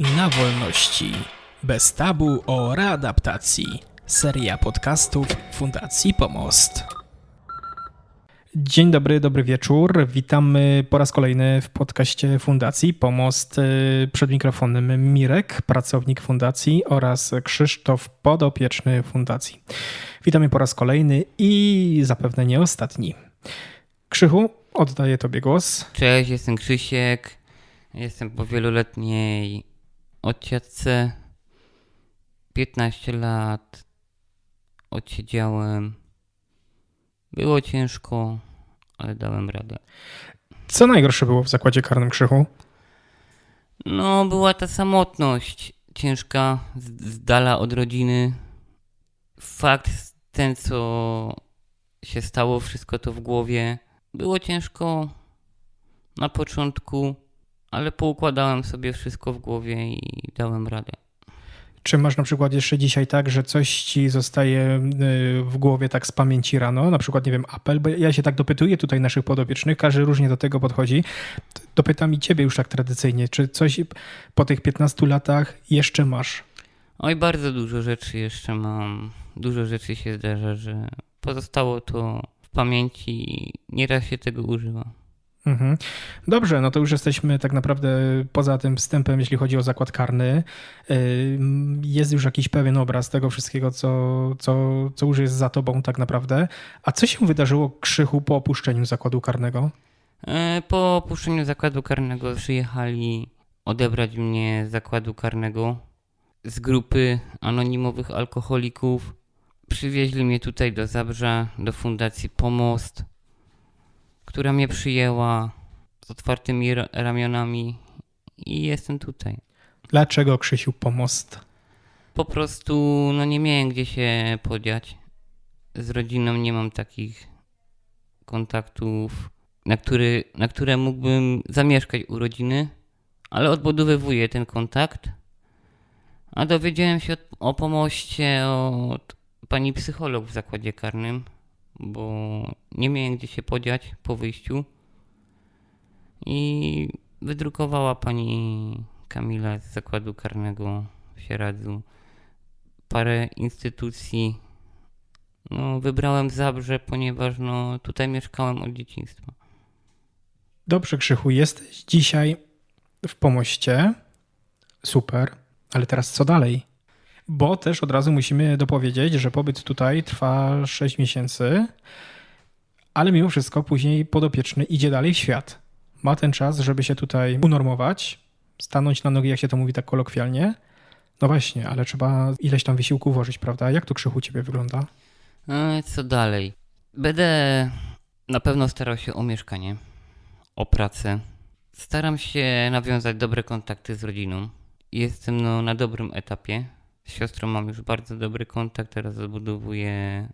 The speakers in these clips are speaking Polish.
Na wolności. Bez tabu o readaptacji. Seria podcastów Fundacji Pomost. Dzień dobry, dobry wieczór. Witamy po raz kolejny w podcaście Fundacji Pomost. Y, Przed mikrofonem Mirek, pracownik Fundacji oraz Krzysztof, podopieczny Fundacji. Witamy po raz kolejny i zapewne nie ostatni. Krzychu, oddaję Tobie głos. Cześć, jestem Krzysiek. Jestem po wieloletniej odsiadce. 15 lat odsiedziałem. Było ciężko, ale dałem radę. Co najgorsze było w zakładzie karnym Krzychu? No, była ta samotność ciężka, z, z dala od rodziny. Fakt ten, co się stało, wszystko to w głowie. Było ciężko na początku, ale poukładałem sobie wszystko w głowie i dałem radę. Czy masz na przykład jeszcze dzisiaj tak, że coś ci zostaje y, w głowie tak z pamięci rano, na przykład, nie wiem, apel, bo ja się tak dopytuję tutaj naszych podopiecznych, każdy różnie do tego podchodzi. Dopytam i ciebie już tak tradycyjnie, czy coś po tych 15 latach jeszcze masz? Oj, bardzo dużo rzeczy jeszcze mam. Dużo rzeczy się zdarza, że pozostało to w pamięci i nieraz się tego używa. Mhm. Dobrze, no to już jesteśmy tak naprawdę poza tym wstępem, jeśli chodzi o zakład karny. Y, Jest już jakiś pewien obraz tego wszystkiego, co, co, co już jest za tobą tak naprawdę. A co się wydarzyło Krzychu po opuszczeniu zakładu karnego? E, Po opuszczeniu zakładu karnego przyjechali odebrać mnie z zakładu karnego z grupy anonimowych alkoholików. Przywieźli mnie tutaj do Zabrza, do Fundacji Pomost, która mnie przyjęła z otwartymi ra- ramionami i jestem tutaj. Dlaczego Krzysiu pomost? Po prostu no nie miałem gdzie się podziać. Z rodziną nie mam takich kontaktów, na, który, na które mógłbym zamieszkać u rodziny, ale odbudowywuję ten kontakt. A dowiedziałem się o pomoście od pani psycholog w zakładzie karnym, bo nie miałem gdzie się podziać po wyjściu. I wydrukowała pani Kamila z zakładu karnego w Sieradzu parę instytucji. No, wybrałem Zabrze, ponieważ no, tutaj mieszkałem od dzieciństwa. Dobrze, Krzychu, jesteś dzisiaj w pomoście. Super, ale teraz co dalej? Bo też od razu musimy dopowiedzieć, że pobyt tutaj trwa 6 miesięcy, ale mimo wszystko później podopieczny idzie dalej w świat. Ma ten czas, żeby się tutaj unormować, stanąć na nogi, jak się to mówi tak kolokwialnie. No właśnie, ale trzeba ileś tam wysiłku włożyć, prawda? Jak to Krzychu ciebie wygląda? E, co dalej? Będę na pewno starał się o mieszkanie, o pracę. Staram się nawiązać dobre kontakty z rodziną. Jestem no, na dobrym etapie. Z siostrą mam już bardzo dobry kontakt, teraz odbudowuję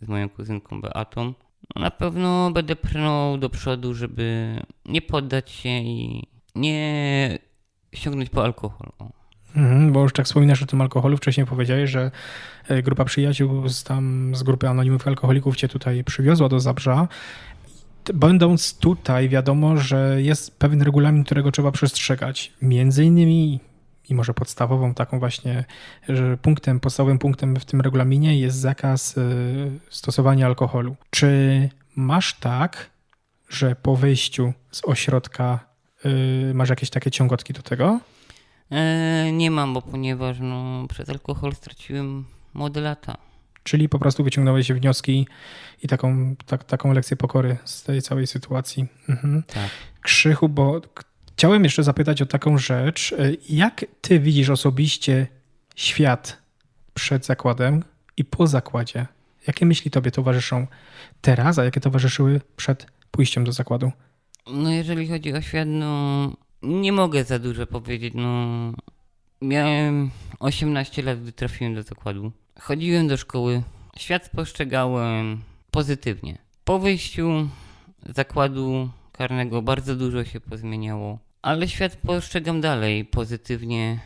z moją kuzynką Beatą. No, na pewno będę pchnął do przodu, żeby nie poddać się i nie sięgnąć po alkohol. Mhm, bo już tak wspominasz o tym alkoholu, wcześniej powiedziałeś, że e, grupa przyjaciół z, tam, z grupy anonimowych alkoholików cię tutaj przywiozła do Zabrza. Będąc tutaj, wiadomo, że jest pewien regulamin, którego trzeba przestrzegać. Między innymi i może podstawową taką właśnie, że punktem, podstawowym punktem w tym regulaminie jest zakaz e, stosowania alkoholu. Czy masz tak, że po wyjściu z ośrodka e, masz jakieś takie ciągotki do tego? E, nie mam, bo ponieważ no, przez alkohol straciłem młode lata. Czyli po prostu wyciągnąłeś wnioski i taką, tak, taką lekcję pokory z tej całej sytuacji. Mhm. Tak. Krzychu, bo chciałem jeszcze zapytać o taką rzecz. Y, Jak ty widzisz osobiście świat przed zakładem i po zakładzie? Jakie myśli tobie towarzyszą teraz, a jakie towarzyszyły przed pójściem do zakładu? No jeżeli chodzi o świat, no nie mogę za dużo powiedzieć, no miałem 18 lat, gdy trafiłem do zakładu. Chodziłem do szkoły, świat postrzegałem pozytywnie. Po wyjściu zakładu karnego bardzo dużo się pozmieniało, ale świat postrzegam dalej pozytywnie,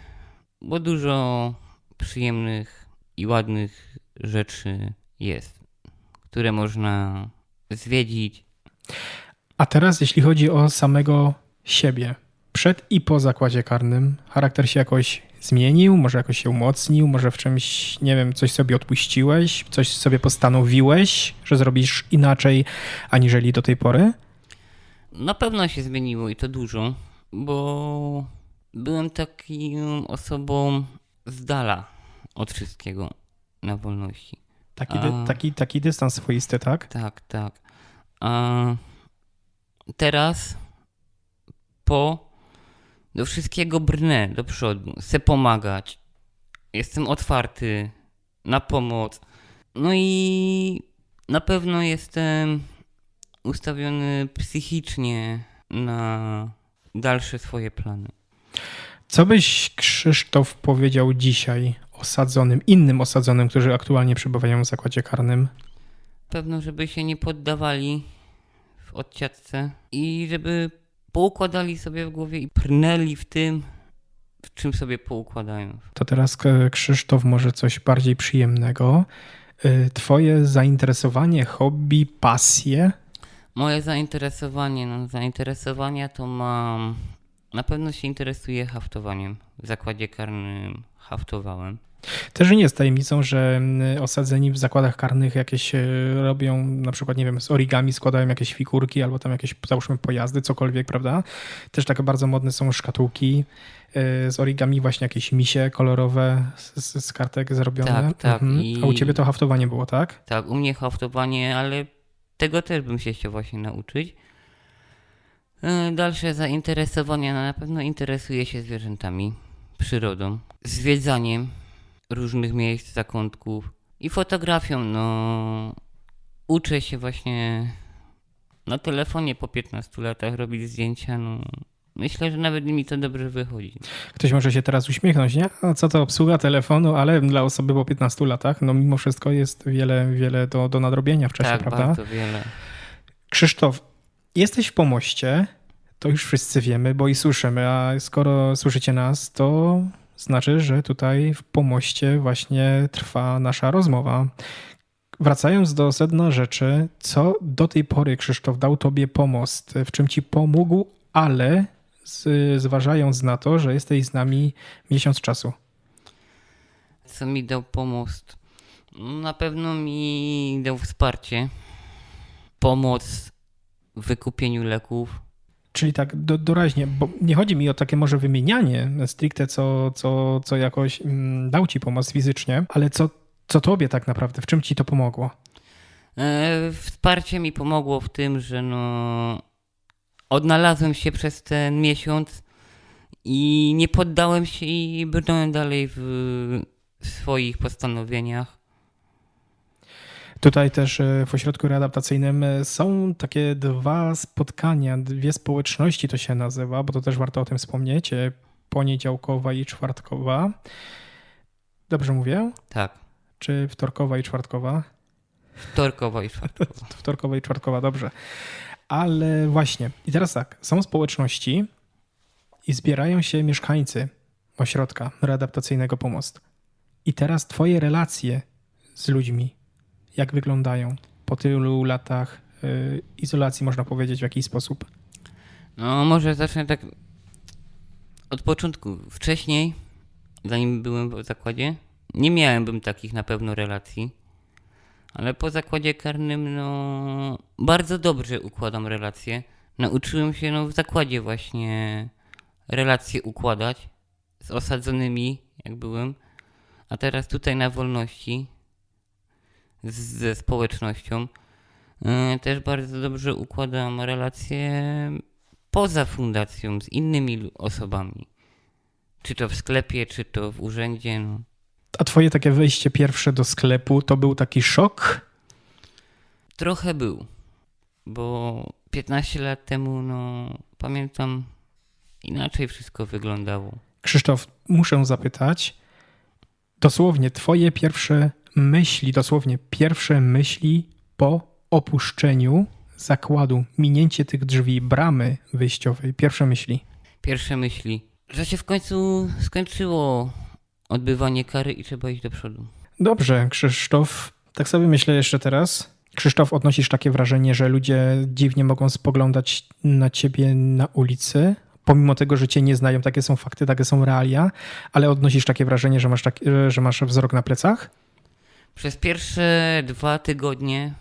bo dużo przyjemnych i ładnych rzeczy jest, które można zwiedzić, A teraz, jeśli chodzi o samego siebie, przed i po zakładzie karnym charakter się jakoś zmienił, może jakoś się umocnił, może w czymś, nie wiem, coś sobie odpuściłeś, coś sobie postanowiłeś, że zrobisz inaczej aniżeli do tej pory? Na pewno się zmieniło i to dużo, bo byłem taką osobą z dala od wszystkiego na wolności. Taki, A. taki, taki dystans swoisty, tak? Tak, tak. A teraz po do wszystkiego brnę do przodu, chcę pomagać. Jestem otwarty na pomoc. No i na pewno jestem ustawiony psychicznie na dalsze swoje plany. Co byś, Krzysztof, powiedział dzisiaj osadzonym, innym osadzonym, którzy aktualnie przebywają w zakładzie karnym? Pewno, żeby się nie poddawali w odsiadce i żeby poukładali sobie w głowie i prnęli w tym, w czym sobie poukładają. To teraz Krzysztof może coś bardziej przyjemnego. Y, Twoje zainteresowanie, hobby, pasje? Moje zainteresowanie, no zainteresowania to mam. Na pewno się interesuję haftowaniem. W zakładzie karnym haftowałem. Też nie jest tajemnicą, że y, osadzeni w zakładach karnych jakieś y, robią, na przykład, nie wiem, z origami składają jakieś figurki albo tam jakieś, załóżmy, pojazdy, cokolwiek, prawda? Też takie bardzo modne są szkatułki y, z origami, właśnie jakieś misie kolorowe z, z- kartek zrobione. Tak, tak, Mhm. A u ciebie to haftowanie było, tak? Tak, u mnie haftowanie, ale tego też bym się chciał właśnie nauczyć. E, Dalsze zainteresowania, no na pewno interesuję się zwierzętami, przyrodą, zwiedzaniem różnych miejsc, zakątków i fotografią. No, uczę się właśnie na telefonie po 15 latach robić zdjęcia. No, myślę, że nawet mi to dobrze wychodzi. Ktoś może się teraz uśmiechnąć, nie? A co to obsługa telefonu, ale dla osoby po 15 latach, no mimo wszystko jest wiele, wiele do, do nadrobienia w czasie, tak, prawda? bardzo wiele. Krzysztof, jesteś w pomoście, to już wszyscy wiemy, bo i słyszymy, a skoro słyszycie nas, to znaczy, że tutaj w pomoście właśnie trwa nasza rozmowa. Wracając do sedna rzeczy, co do tej pory Krzysztof dał tobie pomost, w czym ci pomógł, ale zważając na to, że jesteś z nami miesiąc czasu. co mi dał pomost? Na pewno mi dał wsparcie, pomoc w wykupieniu leków. Czyli tak do, doraźnie, bo nie chodzi mi o takie może wymienianie stricte, co, co, co jakoś mm, dał ci pomoc fizycznie, ale co, co tobie tak naprawdę, w czym ci to pomogło? E, wsparcie mi pomogło w tym, że no, odnalazłem się przez ten miesiąc i nie poddałem się i brnąłem dalej w swoich postanowieniach. Tutaj też e, w ośrodku readaptacyjnym e, są takie dwa spotkania, dwie społeczności to się nazywa, bo to też warto o tym wspomnieć, e, poniedziałkowa i czwartkowa. Dobrze mówię? Tak, Czy wtorkowa i czwartkowa? wtorkowa i czwartkowa. wtorkowa i czwartkowa, dobrze. Ale właśnie, i teraz tak, są społeczności i zbierają się mieszkańcy ośrodka readaptacyjnego Pomost. I teraz twoje relacje z ludźmi, jak wyglądają po tylu latach y, izolacji, można powiedzieć, w jakiś sposób? No, może zacznę tak od początku. Wcześniej, zanim byłem w zakładzie, nie miałem bym takich na pewno relacji. Ale po zakładzie karnym, no, bardzo dobrze układam relacje. Nauczyłem się, no, w zakładzie właśnie relacje układać z osadzonymi, jak byłem. A teraz tutaj na wolności z, ze społecznością. Yy, Też bardzo dobrze układam relacje poza fundacją z innymi osobami. Czy to w sklepie, czy to w urzędzie. No. A twoje takie wejście pierwsze do sklepu to był taki szok? Trochę był, bo 15 lat temu, no pamiętam, inaczej wszystko wyglądało. Krzysztof, muszę zapytać, dosłownie twoje pierwsze myśli, dosłownie pierwsze myśli po opuszczeniu zakładu, minięcie tych drzwi, bramy wyjściowej, pierwsze myśli. Pierwsze myśli, że się w końcu skończyło odbywanie kary i trzeba iść do przodu. Dobrze, Krzysztof, tak sobie myślę jeszcze teraz. Krzysztof, odnosisz takie wrażenie, że ludzie dziwnie mogą spoglądać na ciebie na ulicy pomimo tego, że cię nie znają, takie są fakty, takie są realia, ale odnosisz takie wrażenie, że masz, tak, że masz wzrok na plecach? Przez pierwsze dwa tygodnie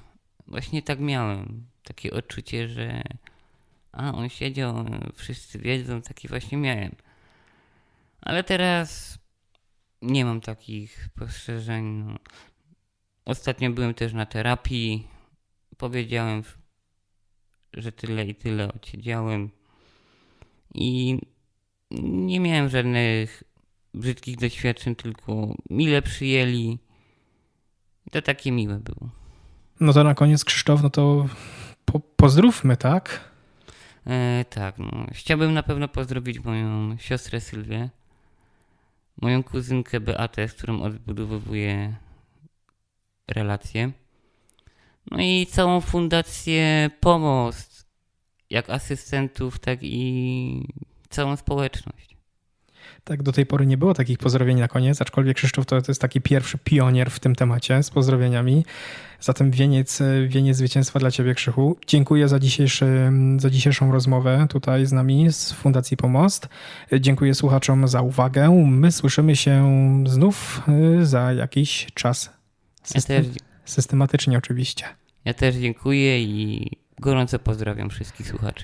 właśnie tak miałem. Takie odczucie, że a on siedział, wszyscy wiedzą, taki właśnie miałem. Ale teraz nie mam takich postrzeżeń. No. Ostatnio byłem też na terapii. Powiedziałem, że tyle i tyle odsiedziałem. I nie miałem żadnych brzydkich doświadczeń, tylko mile przyjęli. To takie miłe było. No to na koniec, Krzysztof, no to po, pozdrówmy, tak? E, tak, no. Chciałbym na pewno pozdrowić moją siostrę Sylwię, moją kuzynkę Beatę, z którą odbudowuję relacje. No i całą fundację Pomost, jak asystentów, tak i całą społeczność. Tak, do tej pory nie było takich pozdrowień na koniec, aczkolwiek Krzysztof to, to jest taki pierwszy pionier w tym temacie z pozdrowieniami. Zatem wieniec, wieniec zwycięstwa dla Ciebie, Krzychu. Dziękuję za, dzisiejszy, za dzisiejszą rozmowę tutaj z nami z Fundacji Pomost. Dziękuję słuchaczom za uwagę. My słyszymy się znów y, za jakiś czas. Ja też, Systematycznie oczywiście. ja też dziękuję i gorąco pozdrawiam wszystkich słuchaczy.